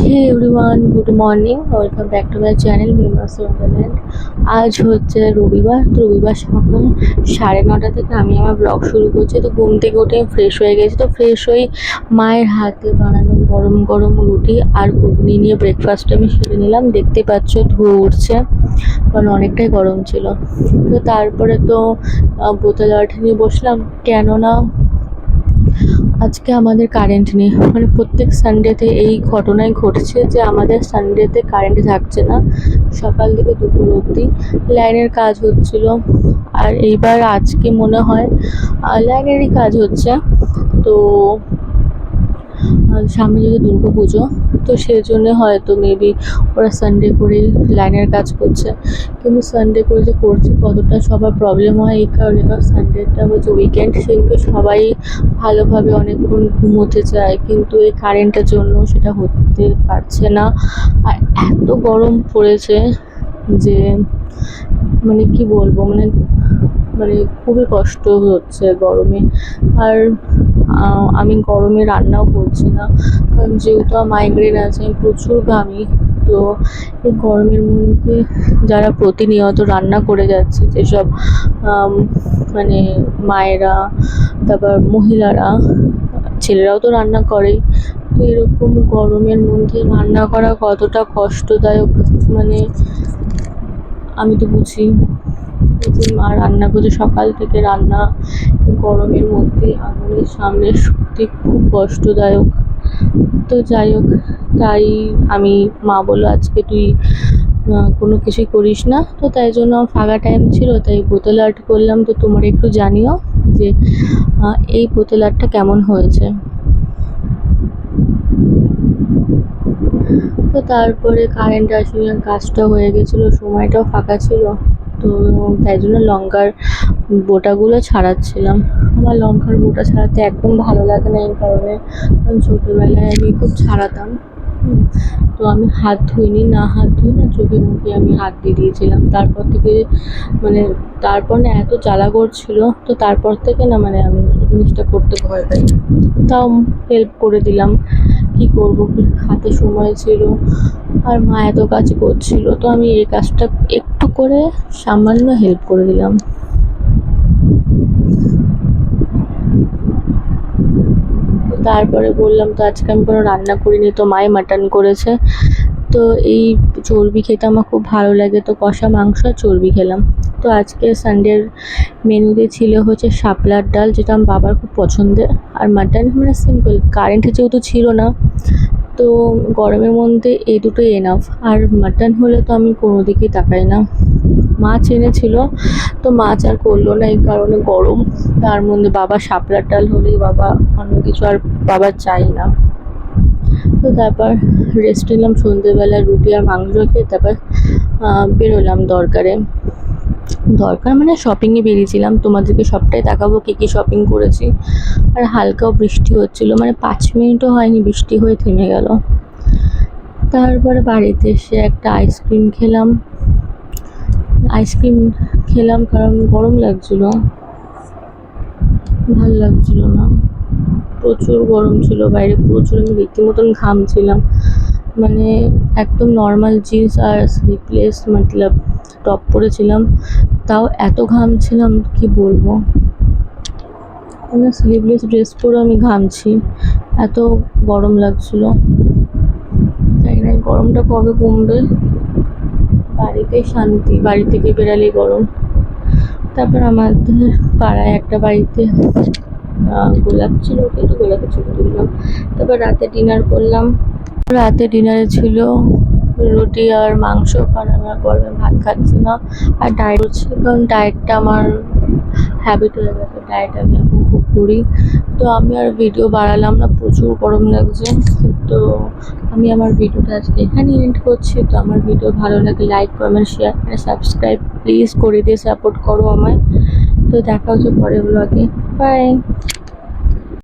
Hey everyone good morning welcome back to my channel Mimas wonderland আজ হচ্ছে রবিবার, তো রবিবার সকাল সাড়ে নটা থেকে আমি আমার ব্লগ শুরু করছি। তো ঘুম থেকে উঠে ফ্রেশ হয়ে গেছি। তো ফ্রেশ হয়ে মায়ের হাতে বানানো গরম গরম রুটি আর ঘুগনি নিয়ে ব্রেকফাস্ট আমি সেরে নিলাম। দেখতে পাচ্ছ ধুয়ে উঠছে, কারণ অনেকটাই গরম ছিল। তো তারপরে তো বোতল আঠা নিয়ে বসলাম। কেননা আজকে আমাদের কারেন্ট নেই। মানে প্রত্যেক সানডেতে এই ঘটনাই ঘটছে যে আমাদের সানডেতে কারেন্ট থাকছে না। সকাল থেকে দুপুর অবধি লাইনের কাজ হচ্ছিল। আর এইবার আজকে মনে হয় লাইনেরই কাজ হচ্ছে। তো সামনে যদি দুর্গা পুজো, তো সেই জন্য হয়তো মেবি ওরা সানডে করে লাইনের কাজ করছে। কিন্তু সানডে করে যে করছে, কতটা সবার প্রবলেম হয় এই কারণে। কারণ সানডেটা হচ্ছে উইকেন্ড সেদিনকে সবাই ভালোভাবে অনেকক্ষণ ঘুমোতে চায় কিন্তু এই কারেন্টের জন্য সেটা হতে পারছে না। আর এত গরম পড়েছে যে মানে কি বলব মানে মানে খুবই কষ্ট হচ্ছে গরমে। আর আমি গরমে রান্নাও করছি না। কারণ যেহেতু মাইগ্রেন আছে, আমি প্রচুর ঘামি। তো এই গরমের মধ্যে যারা প্রতিনিয়ত রান্না করে যাচ্ছে, যেসব মানে মায়েরা, তারপর মহিলারা, ছেলেরাও তো রান্না করেই। তো এরকম গরমের মধ্যে রান্না করা কতটা কষ্টদায়ক মানে আমি তো বুঝি। যে মা, রান্না করছে। সকাল থেকে রান্না গরমের মধ্যে আগুনের সামনে সত্যি খুব কষ্টদায়ক। তো যাই হোক, তাই আমি, মা বলো আজকে তুই কোনো কিছুই করিস না। তো তাই জন্য আমার ফাঁকা টাইম ছিল, তাই বোতল আর্ট করলাম। তো তোমার একটু জানিও যে এই বোতল আর্টটা কেমন হয়েছে? তো তারপরে কারেন্ট আসলে কাজটা হয়ে গেছিল, সময়টাও ফাঁকা ছিল। তো তাই জন্য লঙ্কার বোটাগুলো ছাড়াচ্ছিলাম। আমার লঙ্কার বোটা ছাড়াতে একদম ভালো লাগে না এই কারণে। কারণ ছোটোবেলায় আমি খুব ছাড়াতাম। তো আমি হাত ধুইনি, না হাত ধুই, না চোখে মুখে আমি হাত দিয়ে দিয়েছিলাম। তারপর থেকে মানে তারপর না এত জ্বালা করছিল তো তারপর থেকে না মানে আমি জিনিসটা করতে ভয় পাই। তাও হেল্প করে দিলাম। কী করব? হাতে সময় ছিল। আর মা এত কাজ করছিল। তো আমি এই কাজটা করে সামান্য হেল্প করে দিলাম। তারপরে বললাম, তো আজকে আমি কোনো রান্না করিনি, তো মায়ে মাটন করেছে। তো এই চর্বি খেতে আমার খুব ভালো লাগে, তো কষা মাংস আর চর্বি খেলাম। তো আজকে সানডের মেনুতে ছিল হচ্ছে শাপলার ডাল, যেটা আমার বাবার খুব পছন্দের। আর মাটন মানে সিম্পল কারেন্ট যেহেতু ছিল না, তো গরমের মধ্যে এই দুটোই এনাফ আর মাটন হলে তো আমি কোনো দিকেই তাকাই না। মাছ এনেছিল। তো মাছ আর করল না এই কারণে গরম। তার মধ্যে বাবা শাপলার ডাল হলেই বাবা অন্য কিছু আর বাবা চাই না। তো তারপর রেস্ট নিলাম সন্ধ্যেবেলা রুটি আর মাংস খেয়ে তারপর বেরোলাম দরকারে। দরকার মানে শপিংয়ে বেরিয়েছিলাম। তোমাদেরকে সবটাই দেখাবো, কী কী শপিং করেছি। আর হালকাও বৃষ্টি হচ্ছিল মানে পাঁচ মিনিটও হয়নি, বৃষ্টি হয়ে থেমে গেল। তারপরে বাড়িতে এসে একটা আইসক্রিম খেলাম। আইসক্রিম খেলাম কারণ গরম লাগছিল। ভালো লাগছিল না। প্রচুর গরম ছিল বাইরে, প্রচুর আমি রীতিমতন ঘামছিলাম। মানে একদম নর্মাল জিন্স আর স্লিপলেস মতলব টপ পরেছিলাম। তাও এত ঘামছিলাম, কি বলব? মানে স্লিভলেস ড্রেস পরে আমি ঘামছি। এত গরম লাগছিল। জানি না গরমটা কবে কমবে। বাড়িতেই শান্তি, বাড়ি থেকে বেরালেই গরম। তারপর আমাদের পাড়ায় একটা বাড়িতে গোলাপ ছিল, কিন্তু গোলাপের ছবি তুললাম। তারপর রাতে ডিনার করলাম। রাতে ডিনারে ছিল রুটি আর মাংস, কারণ আমি আর গরমে ভাত খাচ্ছি না। আর ডায়েট করছি কারণ ডায়েটটা আমার হ্যাবিট হয়ে গেছে। ডায়েট আমি এখন করি। তো আমি আর ভিডিও বাড়ালাম না, প্রচুর গরম লাগছে। তো আমি আমার ভিডিওটা আজকে এখানে এন্ড করছি। তো আমার ভিডিও ভালো লাগে লাইক কমেন্ট শেয়ার আর সাবস্ক্রাইব প্লিজ করে দিয়ে সাপোর্ট করো আমায়। তো দেখা হচ্ছে পরে ব্লগে বাই